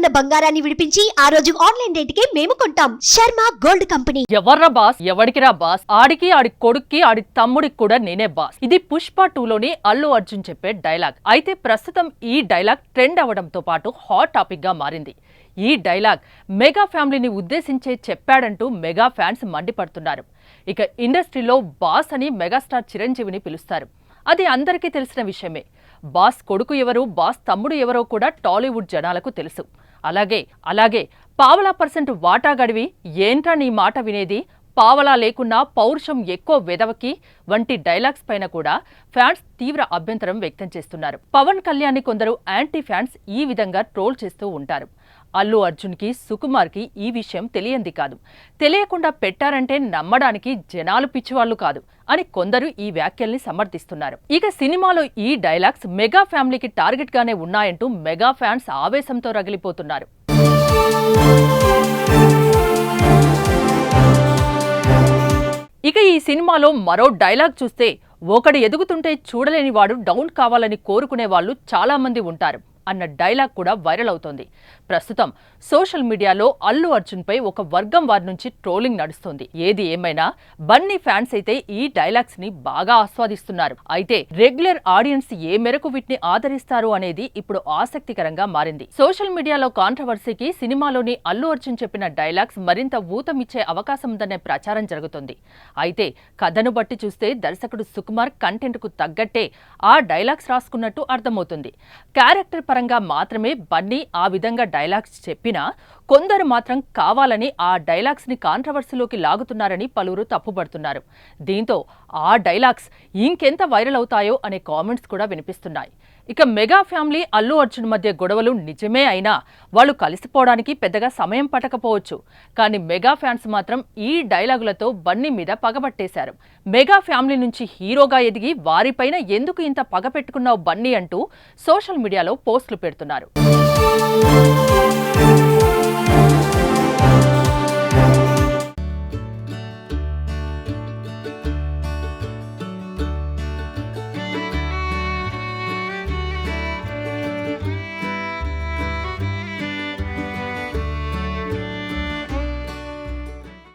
ఉన్న బంగారాన్ని విడిపించి ఆ రోజు ఆన్లైన్ రేటుకే మేము కొంటాం. Sharma gold company. ఎవర్రా బాస్? ఎవడికిరా బాస్? ఆడికి ఆడి కొడుక్కి ఆడి తమ్ముడికి కూడా నేనే బాస్. ఇది పుష్ప టూ లోని అల్లు అర్జున్ చెప్పే డైలాగ్. అయితే ప్రస్తుతం ఈ డైలాగ్ ట్రెండ్ అవ్వడంతో పాటు హాట్ టాపిక్గా మారింది. ఈ డైలాగ్ మెగా ఫ్యామిలీని ఉద్దేశించే చెప్పాడంటూ మెగా ఫ్యాన్స్ మండిపడుతున్నారు. ఇక ఇండస్ట్రీలో బాస్ అని మెగాస్టార్ చిరంజీవిని పిలుస్తారు. అది అందరికీ తెలిసిన విషయమే. బాస్ కొడుకు ఎవరు బాస్ తమ్ముడు ఎవరో కూడా టాలీవుడ్ జనాలకు తెలుసు. అలాగే అలాగే పావలా పర్సెంట్ వాటా గడివి ఏంట్రా నీ మాట వినేది? పావలా లేకున్నా పౌరుషం ఎక్కువ వెదవకి వంటి డైలాగ్స్ పైన కూడా ఫ్యాన్స్ తీవ్ర అభ్యంతరం వ్యక్తం చేస్తున్నారు. పవన్ కళ్యాణ్ కొందరు యాంటీ ఫ్యాన్స్ ఈ విధంగా ట్రోల్ చేస్తూ ఉంటారు. అల్లు అర్జున్కి సుకుమార్కి ఈ విషయం తెలియంది కాదు. తెలియకుండా పెట్టారంటే నమ్మడానికి జనాలు పిచ్చివాళ్ళు కాదు అని కొందరు ఈ వ్యాఖ్యల్ని సమర్థిస్తున్నారు. ఇక సినిమాలో ఈ డైలాగ్స్ మెగా ఫ్యామిలీకి టార్గెట్గానే ఉన్నాయంటూ మెగా ఫ్యాన్స్ ఆవేశంతో రగిలిపోతున్నారు. ఇక ఈ సినిమాలో మరో డైలాగ్ చూస్తే ఒకడు ఎదుగుతుంటే చూడలేని వాడు డౌన్ కావాలని కోరుకునే వాళ్ళు చాలామంది ఉంటారు. అన్న డైలాగ్ కూడా వైరల్ అవుతోంది. ప్రస్తుతం సోషల్ మీడియాలో అల్లు అర్జున్ పై ఒక వర్గం వారి నుంచి ట్రోలింగ్ నడుస్తోంది. ఏది ఏమైనా బన్నీ ఫ్యాన్స్ అయితే ఈ డైలాగ్స్ని బాగా ఆస్వాదిస్తున్నారు. అయితే రెగ్యులర్ ఆడియన్స్ ఏ మేరకు వీటిని ఆదరిస్తారు అనేది ఇప్పుడు ఆసక్తికరంగా మారింది. సోషల్ మీడియాలో కాంట్రవర్సీకి సినిమాలోని అల్లు అర్జున్ చెప్పిన డైలాగ్స్ మరింత ఊతమిచ్చే అవకాశం ఉందనే ప్రచారం జరుగుతుంది. అయితే కథను బట్టి చూస్తే దర్శకుడు సుకుమార్ కంటెంట్కు తగ్గట్టే ఆ డైలాగ్స్ రాసుకున్నట్టు అర్థమవుతుంది. క్యారెక్టర్ పరంగా మాత్రమే బన్నీ ఆ విధంగా డైలాగ్స్ చెప్పినా కొందరు మాత్రం కావాలని ఆ డైలాగ్స్ని కాంట్రవర్సీలోకి లాగుతున్నారని పలువురు తప్పుపడుతున్నారు దీంతో ఆ డైలాగ్స్ ఇంకెంత వైరల్ అవుతాయో అనే కామెంట్స్ కూడా వినిపిస్తున్నాయి. ఇక మెగా ఫ్యామిలీ అల్లు అర్జున్ మధ్య గొడవలు నిజమే అయినా వాళ్ళు కలిసిపోవడానికి పెద్దగా సమయం పట్టకపోవచ్చు. కానీ మెగా ఫ్యాన్స్ మాత్రం ఈ డైలాగులతో బన్నీ మీద పగబట్టేశారు. మెగా ఫ్యామిలీ నుంచి హీరోగా ఎదిగి వారిపైన ఎందుకు ఇంత పగ పెట్టుకున్నావు బన్నీ అంటూ సోషల్ మీడియాలో పోస్ట్ పోస్టులు పెడుతున్నారు.